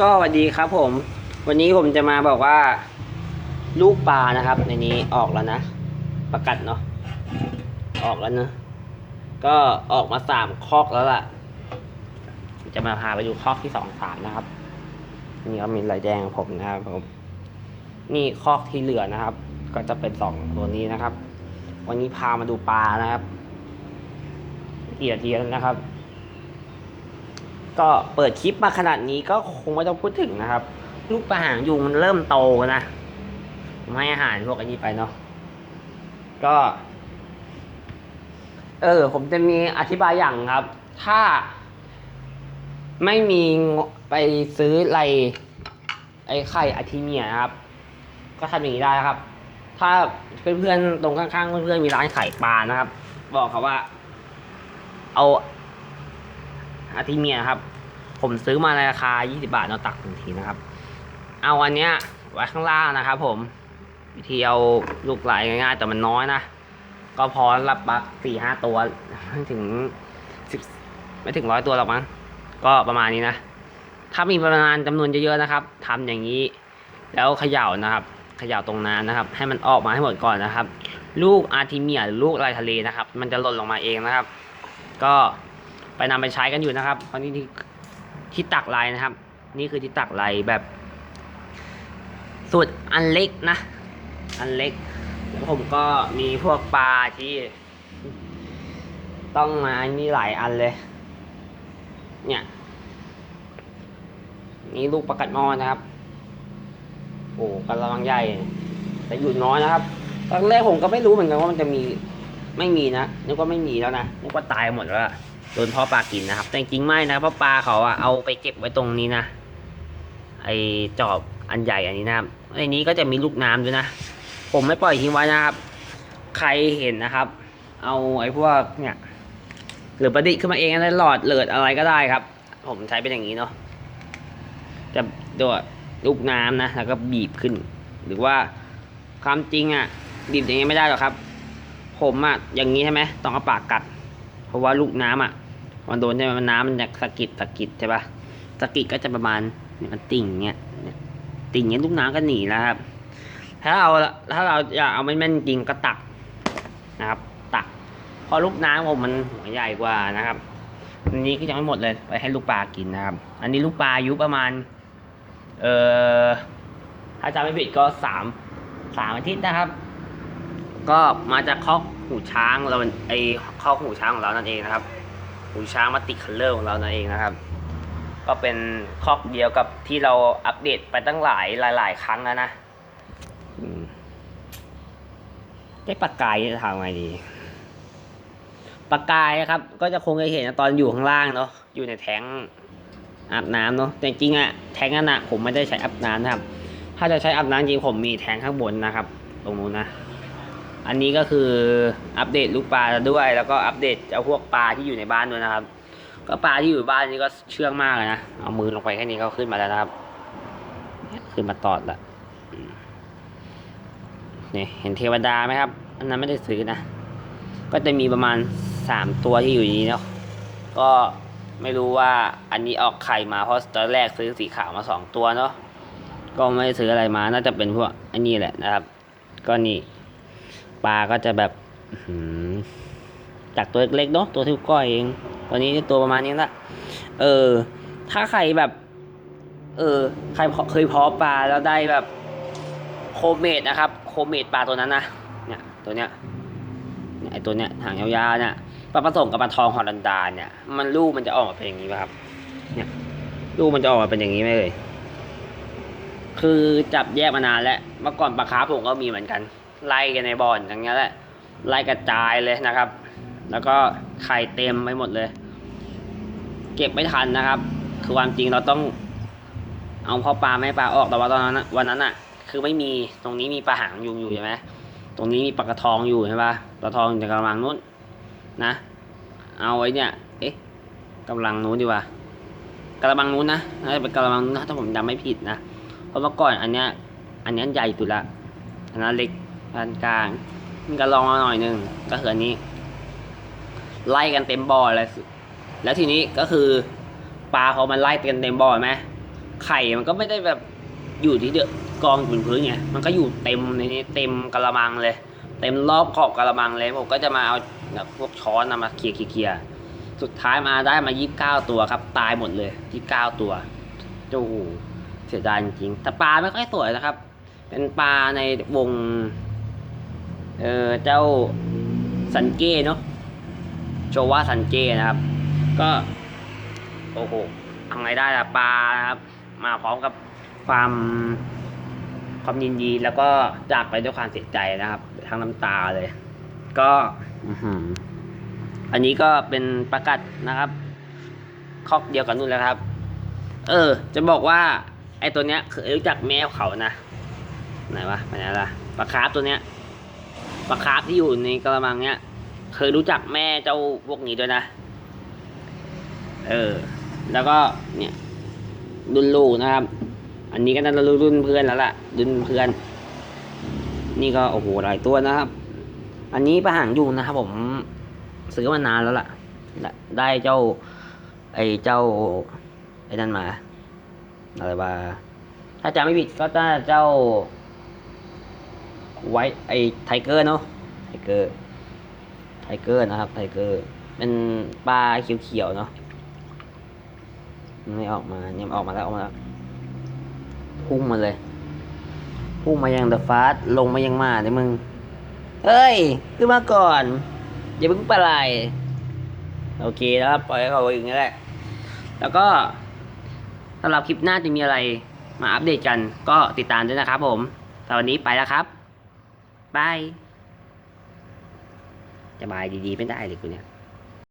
ก็สวัสดีครับผม วันนี้ผมจะมาบอกว่า ลูกปลานะครับ ในนี้ออกแล้วนะประกัดเนาะออกแล้วเนอะก็ออกมาสามคอกแล้วล่ะ จะมาพาไปดูคอกที่สองสามนะครับ นี่ก็มีลายแดงของผมนะครับผม นี่คอกที่เหลือนะครับ ก็จะเป็นสองตัวนี้นะครับ วันนี้พามาดูปลานะครับกี่นาทีแล้วนะครับ ก็เปิดคลิปมาขนาดนี้ก็คงไม่ต้องพูดถึงนะครับ ลูกปลาหางยุงมันเริ่มโตนะผมให้อาหารพวกอันนี้ไปเนาะก็ เออ ผมจะมีอธิบายอย่างครับ ถ้า ไม่มีไปซื้ออะไรไอ้ไข่อาทิเมียนะครับ ก็ทำอย่างนี้ได้ครับ ถ้าเพื่อนๆตรงข้างๆเพื่อนๆมีร้านขายปลานะครับ บอกเขาว่า เอา อาทิเมียครับ ผมซื้อมาในราคา 20 บาทเนาะตักหนึ่งทีนะครับ เอาอันเนี้ยไว้ข้างล่างนะครับ ผมวิธีเอาลูกไหลง่ายๆแต่มันน้อยนะก็พอรับบักสี่ห้าตัวไม่ถึงสิบไม่ถึงร้อยตัวหรอกมั้งก็ประมาณนี้นะ ถ้ามีประมาณจำนวนเยอะๆนะครับทำอย่างนี้ แล้วเขย่านะครับเขย่าตรงนั้นนะครับ ให้มันออกมาให้หมดก่อนนะครับ ลูกอาร์ทิเมียหรือลูกลายทะเลนะครับ มันจะหล่นลงมาเองนะครับ ก็ ไปนำไปใช้กันอยู่นะครับเพราะนี่ที่ที่ตักลายนะครับ นี่คือที่ตักลายแบบสุดอันเล็กนะ อันเล็กแล้วผมก็มีพวกปลาที่ ต้องมานี่หลายอันเลย เนี่ย นี่ลูกประกัดมอนะครับ โอ้กระวังใหญ่ แต่อยู่น้อยนะครับ ตอนแรกผมก็ไม่รู้เหมือนกันว่ามันจะมีไม่มีนะนึกว่าไม่มีแล้วนะนึกว่าตายหมดแล้ว ดนพ่อปลากินนะครับ แต่จริงไม่นะเพราะปลาเขาอะเอาไปเก็บไว้ตรงนี้นะไอจอบอันใหญ่อันนี้นะครับในนี้ก็จะมีลูกน้ำด้วยนะ ผมไม่ปล่อยทิ้งไว้นะครับ ใครเห็นนะครับ เอาไอ้พวกเนี่ยหรือประดิษฐ์ขึ้นมาเองนะไรหลอดเลิดอะไรก็ได้ครับ ผมใช้เป็นอย่างนี้เนาะจะโดดลูกน้ำนะแล้วก็บีบขึ้น หรือว่าความจริงอะบีบอย่างนี้ไม่ได้หรอกครับ ผมอะอย่างนี้ใช่ไหมต้องเอาปากกัด เพราะว่าลูกน้ำอะ มันโดนใช่ไหมมันน้ำมันจะสะกิดสะกิดใช่ปะสะกิดก็จะประมาณมันติ่งเนี้ยติ่งเนี้ยลูกน้ำก็หนีแล้วครับ ถ้าเราถ้าเราอยากเอาม่แม่นจริงก็ตักนะครับ ตักพอลูกน้ำผมมันหัวใหญ่กว่านะครับอันนี้ก็ยังไม่หมดเลยไปให้ลูกปลากินนะครับ อันนี้ลูกปลาอายุประมาณ เอ่อถ้าจำไม่ผิดก็สามสามอาทิตย์นะครับ ก็มาจากคอกหูช้างเราไอคอกหูช้างของเรานั่นเองนะครับ หูช้างมาติคัลเลอร์ของเรานั่นเองนะครับ ก็เป็นคอกเดียวกับที่เราอัปเดตไปตั้งหลายหลาย ๆ ครั้งแล้วนะได้ปากกายจะทำไงดีปากกายครับ ก็จะคงจะเห็นตอนอยู่ข้างล่างเนาะอยู่ในแทงอาบน้ำเนาะแต่จริงอะแทงนั่นอะผมไม่ได้ใช้อาบน้ำนะครับ ถ้าจะใช้อาบน้ำจริงผมมีแทงข้างบนนะครับ ตรงนู้นนะ อันนี้ก็คืออัปเดตลูกปลาด้วย แล้วก็อัปเดตเอาพวกปลาที่อยู่ในบ้านด้วยนะครับ ก็ปลาที่อยู่บ้านนี่ก็เชื่องมากเลยนะเอามือลงไปแค่นี้ก็ขึ้นมาแล้วนะครับขึ้นมาตอดละนี่เห็นเทวดาไหมครับ อันนั้นไม่ได้ซื้อนะ ก็จะมีประมาณสามตัวที่อยู่นี้เนาะก็ไม่รู้ว่าอันนี้ออกไข่มาเพราะตอนแรกซื้อสีขาวมาสองตัวเนาะก็ไม่ได้ซื้ออะไรมาน่าจะเป็นพวกอันนี้แหละนะครับ ก็นี่ ปลาก็จะแบบจากตัวเล็กๆเนาะตัวที่ก้อยเองตัวนี้ตัวประมาณนี้ละเออ ถ้าใครแบบ เออ ใครเคยเพาะปลาแล้วได้แบบ โคเมดนะครับ โคเมดปลาตัวนั้นนะเนี่ยตัวเนี้ยเนี่ยไอตัวเนี้ยหางยาวๆเนี่ยปลาผสมกับปลาทองฮอลันดาเนี่ย มันลูกมันจะออกมาเป็นอย่างนี้ป่ะครับ เนี่ยลูกมันจะออกมาเป็นอย่างนี้ไหมเลยคือจับแยกมานานแล้วเมื่อก่อนปลาคาร์ฟผมก็มีเหมือนกัน ไล่กันในบ่อนอย่างเงี้ยแหละไล่กระจายเลยนะครับ แล้วก็ไข่เต็มไปหมดเลย เก็บไม่ทันนะครับ คือความจริงเราต้องเอาพ่อปลาไม่ปลาออกแต่ว่าตอนนั้นวันนั้นอะคือไม่มีตรงนี้มีปลาหางยุงอยู่ใช่ไหมตรงนี้มีปลากระทองอยู่ใช่ปะปลาทองอยู่กระมังนู้นนะ เอาไว้เนี่ย เอ๊ะกำลังนู้นดีกว่ากระมังนู้นนะน่าจะเป็นกระมังนู้นนะถ้าผมจำไม่ผิดนะ เพราะเมื่อก่อนอันเนี้ยอันเนี้ยใหญ่สุดละอันนั้นเล็ก อันกลางมันก็ลองมาหน่อยหนึงก็คืออันนี้ ไล่กันเต็มบ่อเลยแล้วทีนี้ก็คือปลาเขามันไล่กันเต็มบ่อไหมไข่มันก็ไม่ได้แบบอยู่ที่เดือกองอยู่บนพื้นไงมันก็อยู่เต็มในนี้เต็มกระมังเลย เต็มรอบขอบกระมังเลยผมก็จะมาเอาแบบพวกช้อนนะมาเคลียร์เคลียร์สุดท้ายมาได้มายี่สิบเก้าตัวครับ ตายหมดเลยยี่บเก้าตัวโอ้โหเสียดายจริงๆแต่ปลาไม่ค่อยสวยนะครับ เป็นปลาในวง เออเจ้าสันเก้เนาะโชว่าสันเก้นะครับ ก็โอ้โหทำไงได้ล่ะปลานะครับ มาพร้อมกับความความยินดีแล้วก็จากไปด้วยความเสียใจนะครับทั้งน้ำตาเลย ก็อื้อหืออันนี้ก็เป็นประกาศนะครับคอกเดียวกับนู่นแล้วครับ เออ จะบอกว่า ไอ้ตัวเนี้ยเคยรู้จักแมวเขานะไหนวะไปไหนล่ะปลาคาร์ฟตัวเนี้ย ปลาคาร์ฟที่อยู่ในกระมังเนี้ย เคยรู้จักแม่เจ้าพวกนี้ด้วยนะ เออ แล้วก็เนี่ย รุ่นลูกนะครับ อันนี้ก็น่าจะรุ่นเพื่อนแล้วล่ะ รุ่นเพื่อน นี่ก็โอ้โหหลายตัวนะครับ อันนี้ประหางยุงนะครับผมซื้อมานานแล้วล่ะ ได้เจ้า ไอ้เจ้า ไอ้นั่นมาอะไรว่าถ้าจำไม่ผิดก็จะเจ้า ไว้ไอไทเกอร์เนาะไทเกอร์ไทเกอร์นะครับไทเกอร์เป็นปลาเขียวๆเนาะไม่ออกมาเนี่ยมันออกมาแล้วออกมาแล้วพุ่งมาเลย พุ่งมายังเดอะฟาสลงมายังมาเนี่ยมึงเฮ้ย ขึ้นมาก่อน อย่าเพิ่งปไหลโอเคแล้วปล่อยให้เขาอย่างนี้แหละ แล้วก็สำหรับคลิปหน้าจะมีอะไรมาอัปเดตกัน ก็ติดตามด้วยนะครับผมสำหรับวันนี้ไปแล้วครับ บาย จะบายดีๆ ไม่ได้เลยกูเนี่ย